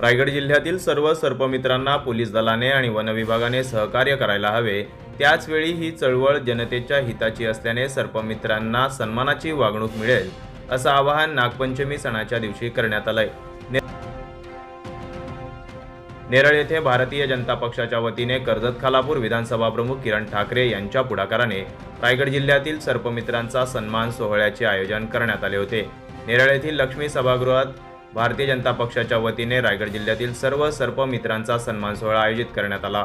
रायगड जिल्ह्यातील सर्व सर्पमित्रांना पोलीस दलाने आणि वनविभागाने सहकार्य करायला हवे. त्याचवेळी ही चळवळ जनतेच्या हिताची असल्याने सर्पमित्रांना सन्मानाची वागणूक मिळेल असं आवाहन नागपंचमी सणाच्या दिवशी करण्यात आलंय. आहे नेरळ येथे भारतीय जनता पक्षाच्या वतीने कर्जत खालापूर विधानसभा प्रमुख किरण ठाकरे यांच्या पुढाकाराने रायगड जिल्ह्यातील सर्पमित्रांचा सन्मान सोहळ्याचे आयोजन करण्यात आले होते. नेरळ येथील लक्ष्मी सभागृहात भारतीय जनता पक्षाच्या वतीने रायगड जिल्ह्यातील सर्व सर्पमित्रांचा सन्मान सोहळा आयोजित करण्यात आला.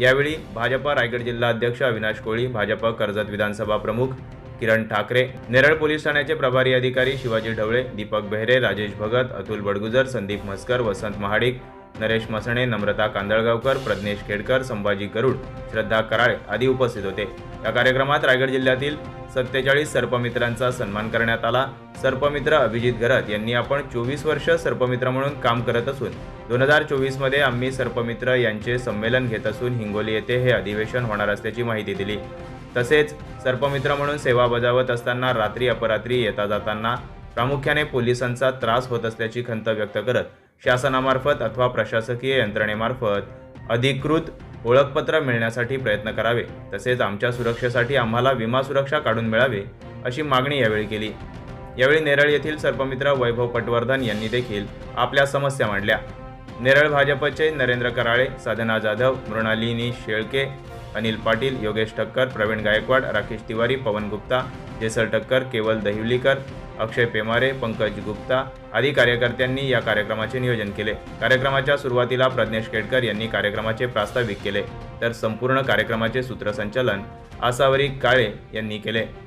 यावेळी भाजपा रायगड जिल्हा अध्यक्ष अविनाश कोळी भाजप कर्जत विधानसभा प्रमुख किरण ठाकरे नेरळ पोलीस ठाण्याचे प्रभारी अधिकारी शिवाजी ढवळे दीपक बेहरे राजेश भगत अतुल बडगुजर संदीप मस्कर वसंत महाडिक नरेश मसणे नम्रता कांदळगावकर प्रज्ञेश खेडकर संभाजी गरुड श्रद्धा कराळे आदी उपस्थित होते. या कार्यक्रमात रायगड जिल्ह्यातील सत्तेचाळीस सर्पमित्रांचा सन्मान करण्यात आला. सर्पमित्र अभिजित घरत यांनी आपण चोवीस वर्ष सर्पमित्र म्हणून काम करत असून दोन हजार चोवीसमध्ये आम्ही सर्पमित्र यांचे संमेलन घेत असून हिंगोली येथे हे अधिवेशन होणार असल्याची माहिती दिली. तसेच सर्पमित्र म्हणून सेवा बजावत असताना रात्री अपरात्री येता जाताना प्रामुख्याने पोलिसांचा त्रास होत असल्याची खंत व्यक्त करत शासनामार्फत अथवा प्रशासकीय यंत्रणेमार्फत अधिकृत ओळखपत्र मिळण्यासाठी प्रयत्न करावे तसेच आमच्या सुरक्षेसाठी आम्हाला विमा सुरक्षा काढून मिळावे अशी मागणी यावेळी केली. यावेळी नेरळ येथील सर्पमित्र वैभव पटवर्धन यांनी देखील आपल्या समस्या मांडल्या. नेरळ भाजपचे नरेंद्र कराळे साधना जाधव मृणालिनी शेळके अनिल पाटील योगेश ठक्कर प्रवीण गायकवाड राकेश तिवारी पवन गुप्ता जेसल ठक्कर केवल दहिवलीकर अक्षय पेमारे पंकज गुप्ता आदी कार्यकर्त्यांनी या कार्यक्रमाचे नियोजन केले. कार्यक्रमाच्या सुरुवातीला प्रज्ञेश केडकर यांनी कार्यक्रमाचे प्रास्ताविक केले. तर संपूर्ण कार्यक्रमाचे सूत्रसंचालन आसावरी काळे यांनी केले.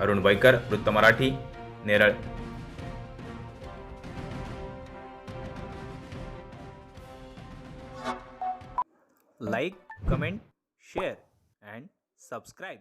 अरुण वैकर वृत्त Marathi Neral. Like comment share and subscribe